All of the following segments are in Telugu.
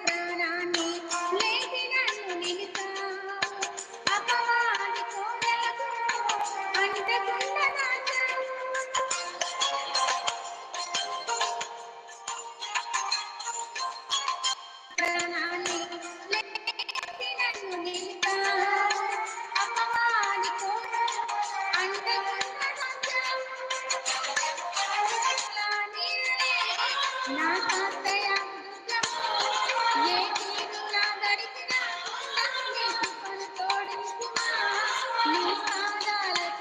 ప్రాణాన్ని లేపి నన్ను నిలిపావు అపవాది అంటకుండా దాచావు ప్రాణాన్ని నన్ను అపవాది అంటకుండా దాచావు నా తాతయ్య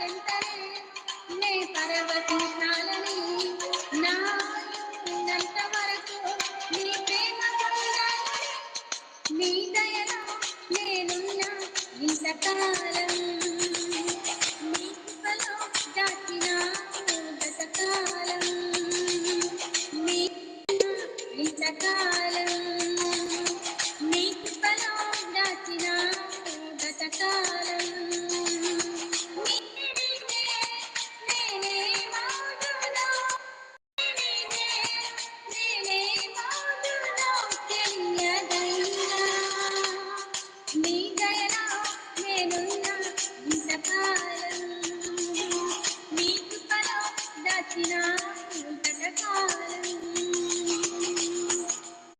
చెంతనే నే పరవశించాలని నా ఉన్నంత వరకు నీ ప్రేమ పొందాలని నీ దయలో నేనున్న ఇంతకాలం. నీ కృపలో దాచిన గతకాలం నీ ఇంతకాలం. నీ కృపలో దాచిన గతకాలం నేనున్న ఇంతకాలం నీకు పలో దాచినా